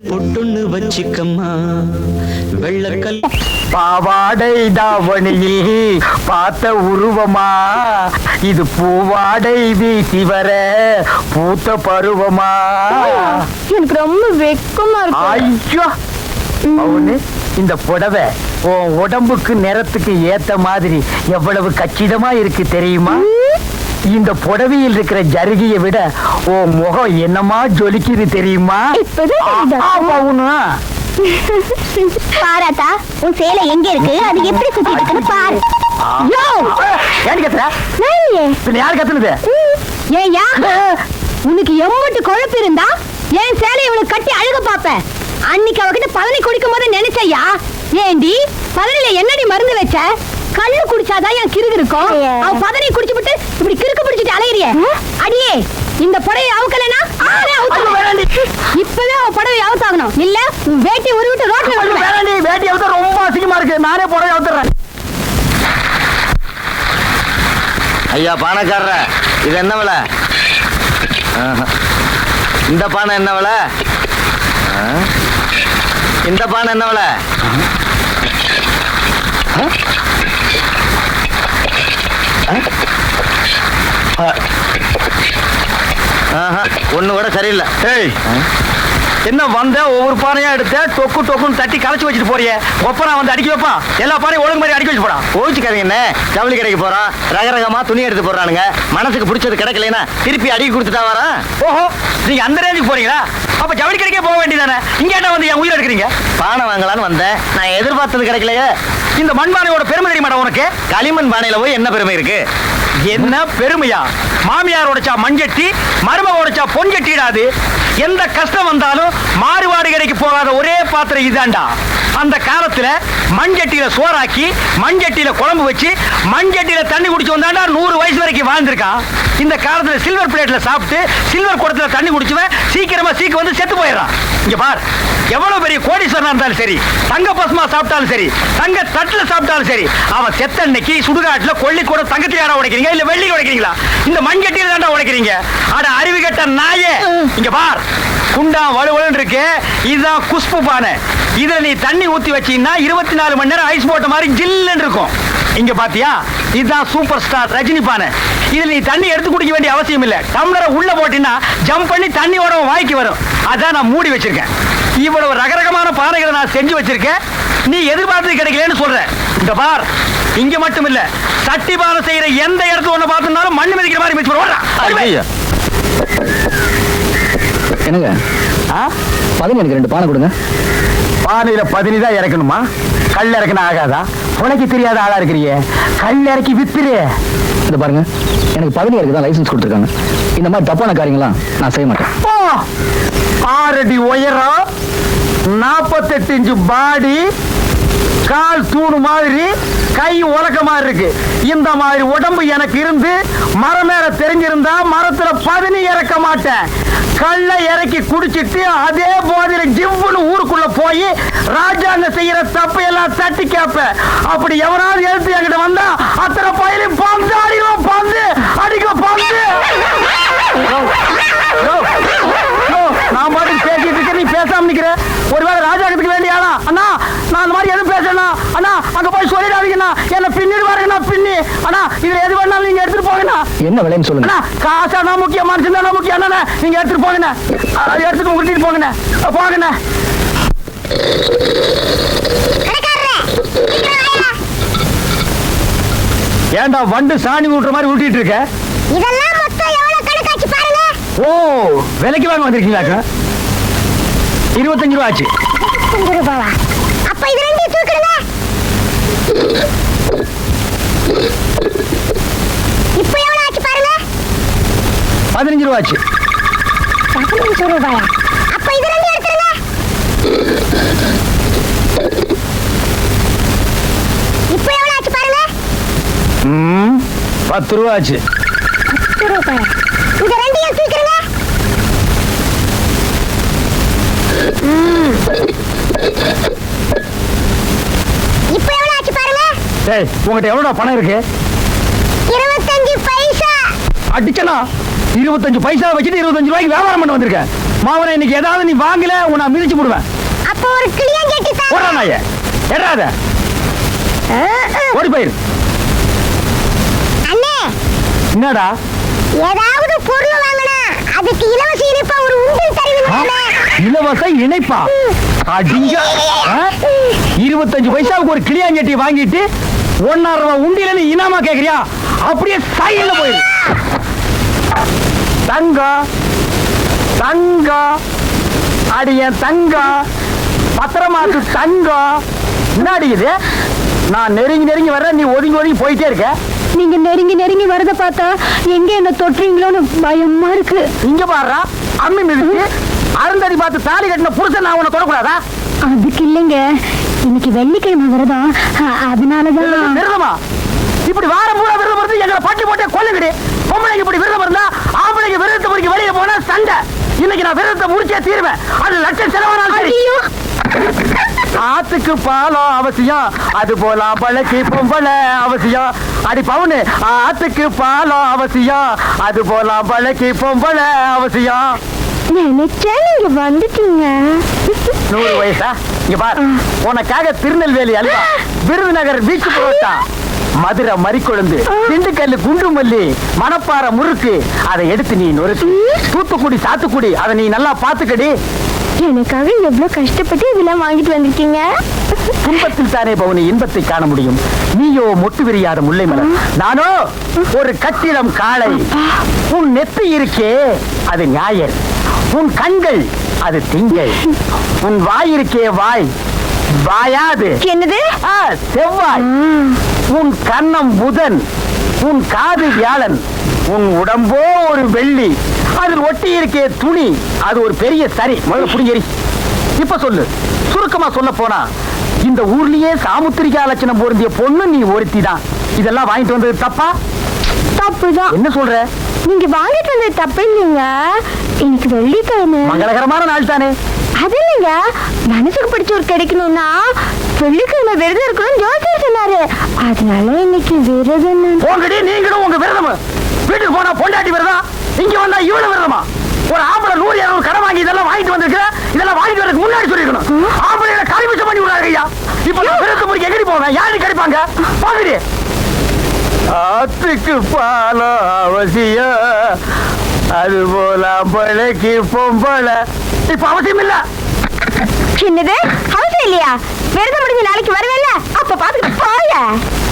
பொட்டுன்னு வச்சுக்கம்மா. வெள்ளக்கல் பாவாடை தாவணியில் பார்த்த உருவமா? இது பூவாடை வீசி வர பூத்த பருவமா? எனக்கு ரொம்ப வெக்கமா இருக்கு. ஐயோ! அவனு இந்த புடவை உன் உடம்புக்கு நிறத்துக்கு ஏத்த மாதிரி எவ்வளவு கச்சிதமா இருக்கு தெரியுமா? இந்த புடவையில் இருக்கிற ஜருகியை விட உன் முகம் என்னமா ஜொலிக்குது தெரியுமா. பாராத்தா உன் சேலை எங்க இருக்கு? அது எப்படி சுத்திட்டு இருக்குன்னு பாரு. யார் கத்துனது? ஏய்யா உனக்கு எம்மட்டு கொழுப்பு இருந்தா என் சேலையை இவளுக்கு கட்டி அழுக பாப்ப. அன்னைக்கு அவகிட்ட பதனி குடிக்கும் போது நினைச்சையா ஏண்டி பதனில என்னடி மருந்து வச்ச? கள்ளு குடிச்சாதான் என் கிறுகு இருக்கும். அவ பதனி குடிச்சுவிட்டு இப்படி கிறுக்கு பிடிச்சிட்டு அலையிறியே. அடியே இந்த புடவை அவுக்கலனா. இப்பவே அவ புடவை அவுத்தாகணும். இல்ல வேட்டி உருவிட்டு ரோட்ல வேட்டி அவுத்தா ரொம்ப அசிங்கமா இருக்கு. நானே புடவை அவுத்துறேன். ஐயா பானைக்காரர இது என்ன விலை? ஆஹா. இந்த பானை என்ன விலை? இந்த பானை என்ன விலை? ஒண்ணு கூட சரியில்லை. ஏய் என்ன வந்த ஒவ்வொரு பானையா எடுத்த டொக்கு டொக்குன்னு தட்டி கலைச்சு வச்சுட்டு போறியே? ஒப்பனா வந்து அடிக்க வைப்பான் எல்லா பானையும் ஒழுங்கு மாதிரி அடிக்க வச்சு போடான் கோவிச்சுக்காதீங்கண்ணே ஜவுளி கடைக்கு போறோம் ரகரகமா துணி எடுத்து போடுறானுங்க. மனசுக்கு பிடிச்சது கிடைக்கலைன்னா திருப்பி அடிக்கி கொடுத்துட்டா வரேன் ஓஹோ நீங்க அந்த ரேஞ்சுக்கு போறீங்களா? அப்ப ஜவுளி கடைக்கே போக வேண்டியதானே இங்க என்ன வந்து என் உயிர் எடுக்கிறீங்க? பானை வாங்கலான்னு வந்தேன். நான் எதிர்பார்த்தது கிடைக்கலையே. இந்த மண்பானையோட பெருமை தெரியுமாடா உனக்கு? களிமண் பானையில போய் என்ன பெருமை இருக்கு? என்ன பெருமையா? மாமியார் உடைச்சா மண்சட்டி மருமக உடைச்சா பொஞ்சட்டிடாது எந்த கஷ்டம் வந்தாலும் மாறுபாடு கடைக்கு போகாத ஒரே பாத்திரம் இதாண்டா அந்த காலத்துல மண்சட்டியில சோறாக்கி மண்சட்டியில குழம்பு வச்சு மண்சட்டியில தண்ணி குடிச்சு வந்தாண்டா நூறு வயசு வரைக்கும் வாழ்ந்திருக்கான் இந்த காலத்துல சில்வர் பிளேட்ல சாப்பிட்டு சில்வர் குடத்துல தண்ணி குடிச்சுவன் சீக்கிரமா சீக்கிரம் வந்து செத்து போயிடறான். இங்க பார் எவ்வளவு பெரிய கோடீஸ்வரனா இருந்தாலும் சரி தங்க பசுமா சாப்பிட்டாலும் சரி தங்க தட்டுல சாப்பிட்டாலும் சரி அவன் செத்த அன்னைக்கு சுடுகாட்டுல கொள்ளி கூட தங்கத்தில் யாரா உடைக்கிறீங்க இல்ல வெள்ளி உடைக்கிறீங்களா? இந்த மண்கட்டியில தாண்டா உடைக்கிறீங்க. அட அறிவு கெட்ட நாயே. இங்க பார் குண்டா வலுவலன்னு இருக்கு இதுதான் குஷ்பு பானை. இதுல நீ தண்ணி ஊத்தி வச்சீங்கன்னா இருபத்தி நாலு மணி நேரம் ஐஸ் போட்ட மாதிரி ஜில்லுன்னு இருக்கும். இங்க பாத்தியா? இதுதான் சூப்பர் ஸ்டார் ரஜினி பானை. இதுல நீ தண்ணி எடுத்து குடிக்க வேண்டிய அவசியம் இல்ல. டம்ளரை உள்ள போட்டீங்கன்னா ஜம்ப் பண்ணி தண்ணியோட உன் வாய்க்கு வரும். அதான் நான் மூடி வச்சிருக்கேன். இவ்வளவு ரகரகமான பானைகளை நான் செஞ்சு வச்சிருக்கேன். நீ எதிர்பார்த்தது கிடைக்கலன்னு சொல்கிறேன் இந்த பார். இங்க மட்டும் இல்ல சட்டி பானை செய்யற எந்த இடத்துல ஒண்ணு பார்த்துனாலும் மண்ணு மிதிக்கிற மாதிரி மிதிச்சு ஐயா என்னங்க? ஆ? பதினு எனக்கு ரெண்டு பானை கொடுங்க. பானையில பதினி தான் இறக்கணுமா? கல் இறக்கணும் ஆகாதா? உனக்கு தெரியாத ஆளா இருக்கிறியே. கல் இறக்கி வித்துரு. இந்த பாருங்க. எனக்கு பதினு எனக்கு தான் லைசன்ஸ் கொடுத்துருக்காங்க. இந்த மாதிரி தப்பான காரியங்களாம் நான் செய்ய மாட்டேன். ஓ, ஆறடி உயரம் நாற்பத்தெட்டு இன்ச்சு பாடி கால் தூணு மாதிரி கை உலக்க மாதிரி இருக்கு. இந்த மாதிரி உடம்பு எனக்கு இருந்து மரம் மேல தெரிஞ்சிருந்தா மரத்துல பதினி இறக்க மாட்டேன். கல்ல இறக்கி குடிச்சிட்டு அதே போதில ஜிவ்வுன்னு ஊருக்குள்ள போய் ராஜாங்க செய்யற தப்பு எல்லாம் தட்டி கேப்ப. அப்படி எவராவது எழுத்து என்கிட்ட வந்தா அத்தனை பயிலும் பந்து அடிக்கும் பந்து அடிக்கும் பந்து யோ, யோ, நான் பாட்டுக்கு பேசிட்டு இருக்கேன் நீ பேசாம நிக்கிற ஒருவேளை ராஜாங்கத்துக்கு வேண்டிய ஆளா அண்ணா நான் அந்த மாதிரி எதுவும் பேசணும் அண்ணா அங்க போய் சொல்லிடாதீங்கண்ணா என்ன பின்னிடுவாருங்கண்ணா பின்னி அண்ணா இதுல எது வேணாலும் நீங்க எடுத்துட்டு போங்கண்ணா என்ன விலைன்னு சொல்லுங்க. அண்ணா காசானா முக்கியம் மனுஷன் தானே முக்கியம். அண்ணா நீங்க எடுத்துட்டு போங்கண்ணா. எடுத்துட்டு கூட்டிட்டு போங்கண்ணா. போங்கண்ணா. ஏன்டா வண்டு சாணி ஊட்டுற மாதிரி ஊட்டிட்டு இருக்க? இதெல்லாம் மொத்தம் எவ்வளவு கணக்காச்சு பாருங்க. ஓ விலைக்கு வாங்க வந்திருக்கீங்களாக்கா? இருபத்தஞ்சு ரூபா ஆச்சு. ரூபாவா? அப்ப இது ரெண்டையும் தூக்கிடுங்க. இப்ப பதினஞ்சு ரூபா ஆச்சு பதினஞ்சு ரூபாயா? அப்ப இது ரெண்டு எடுத்துருங்க. இப்ப எவ்வளவு ஆச்சு பாருங்க. ம் பத்து ரூபா ஆச்சு பத்து ரூபாயா? இது ரெண்டையும் தூக்கிடுங்க ம். இப்ப எவ்வளவு ஆச்சு பாருங்க. டேய் உங்ககிட்ட எவ்வளோடா பணம் இருக்கு? இருபத்தஞ்சு பைசா. அடிச்சனா? இருபத்தஞ்சு பைசா வச்சுட்டு இருபத்தஞ்சு ரூபாய்க்கு வியாபாரம் பண்ண வந்திருக்கேன் மாவன இன்னைக்கு ஏதாவது நீ வாங்கல உன்னை மிதிச்சு போடுவேன் அப்ப ஒரு கிளியம் கேட்டு போடா நாய. எடாத ஓடி போயிரு. அண்ணே. என்னடா? ஏதாவது பொருள் வாங்கினா அதுக்கு இலவச இனிப்பா ஒரு உண்டில் ஆ? தருவீங்களா இலவச இணைப்பா? அடிங்க? இருபத்தஞ்சு பைசாவுக்கு ஒரு கிளியாஞ்சட்டி வாங்கிட்டு ஒன்னாயிரம் ரூபாய் உண்டியில நீ இனாமா கேக்குறியா? அப்படியே சைடுல போயிரு. தங்கம் தங்கம் அடிய தங்கம் பத்திரமாத்து தங்கம் என்னடி இது? நான் நெருங்கி நெருங்கி வர்றேன் நீ ஒதுங்கி ஒதுங்கி போயிட்டே இருக்க. நீங்க நெருங்கி நெருங்கி வரத பார்த்தா எங்க என்ன தொட்டுறீங்களோன்னு பயமா இருக்கு. இங்க பாடுறா அம்மி மிதிச்சு அருந்ததி பார்த்து தாலி கட்டின புருஷன் நான் உன்னை தொடக்கூடாதா? அதுக்கு இல்லைங்க. இன்னைக்கு வெள்ளிக்கிழமை விரதம். அதனாலதான். விரதமா? இப்படி வாரம் பூரா விரதம் இருந்து எங்களை பட்டி போட்டே கொல்லுங்கடி. பொம்பளைங்க இப்படி விரதம் இருந்தா ஆம்பளைங்க விரதத்தை முடிக்க வெளியே போனா சண்டை இன்னைக்கு நான் விரதத்தை முடிச்சே தீருவேன். அது லட்சம் செலவானாலும் சரி. ஆத்துக்கு பாலம் அவசியம். அது போல பழக்கி பொம்பளை அவசியம். அடி பவுனு ஆத்துக்கு பாலம் அவசியம். அது போல பழக்கி பொம்பளை அவசியம். நினைச்சா நீங்க வந்துட்டீங்க? நூறு வயசா? இங்க பார். உனக்காக திருநெல்வேலி அல்வா. விருதுநகர் பீச் புரோட்டா மதுரை மறிக்கொழுந்து திண்டுக்கல் குண்டு மல்லி மணப்பாறை முறுக்கு அதை எடுத்து நீ நொறுக்கு. தூத்துக்குடி சாத்துக்குடி அதை நீ நல்லா பாத்துக்கடி எனக்காக எவ்வளவு கஷ்டப்பட்டு இதெல்லாம் வாங்கிட்டு வந்திருக்கீங்க? துன்பத்தில் தானே பவுனி இன்பத்தை காண முடியும். நீயோ மொட்டு விரியாத முல்லை மலர் நானோ ஒரு கட்டிடம் காளை. உன் நெத்தி இருக்கே அது ஞாயர் உன் கண்கள் அது திங்கள். உன் வாய் இருக்கே வாய். வாயாது. என்னது? ஆ, செவ்வாய். உன் கன்னம் புதன் உன் காது வியாழன் உன் உடம்போ ஒரு வெள்ளி அதில் ஒட்டி இருக்கே துணி அது ஒரு பெரிய சரி. முதல்ல புடிங்கரி இப்ப சொல்லு. சுருக்கமா சொல்ல போனா இந்த ஊர்லயே சாமுத்திரிகா லட்சணம் பொருந்திய பொண்ணு நீ ஒருத்தி தான் இதெல்லாம் வாங்கிட்டு வந்தது தப்பா? தப்புதான். என்ன சொல்ற? நீங்க வாங்கிட்டு வந்தது தப்பு இல்லைங்க இன்னைக்கு வெள்ளிக்கிழமை மங்களகரமான நாள் தானே அது இல்லைங்க. மனசுக்கு பிடிச்சவர் கிடைக்கணும்னா வெள்ளிக்கிழமை விரதம் இருக்கணும்னு ஜோசியர் சொன்னாரு. அதனால இன்னைக்கு விரதம் உங்கடி நீங்களும் உங்க விரதம். வீட்டுக்கு போனா பொண்டாட்டி விரதம் இங்க வந்தா இவ்வளவு விரதமா? ஒரு ஆம்பளை நூறு இரநூறு கடை வாங்கி இதெல்லாம் வாங்கிட்டு வந்திருக்க இதெல்லாம் வாங்கிட்டு வரதுக்கு முன்னாடி சொல்லிருக்கணும். ஆம்பளை கரிமிச்சம் பண்ணி விடுறாங்க ஐயா. இப்ப நான் விரதத்தை முடிக்க எங்கடி போவேன்? யாரு கிடைப்பாங்க போங்கடி ஆத்துக்கு பாலம் அவசியம். அது போல பழைக்கு பொம்பளை. இப்ப அவசியம் இல்ல என்னது? அவசியம் இல்லையா? விரதம் முடிஞ்சு நாளைக்கு வருவேல அப்ப பாத்துக்கிட்டு போய.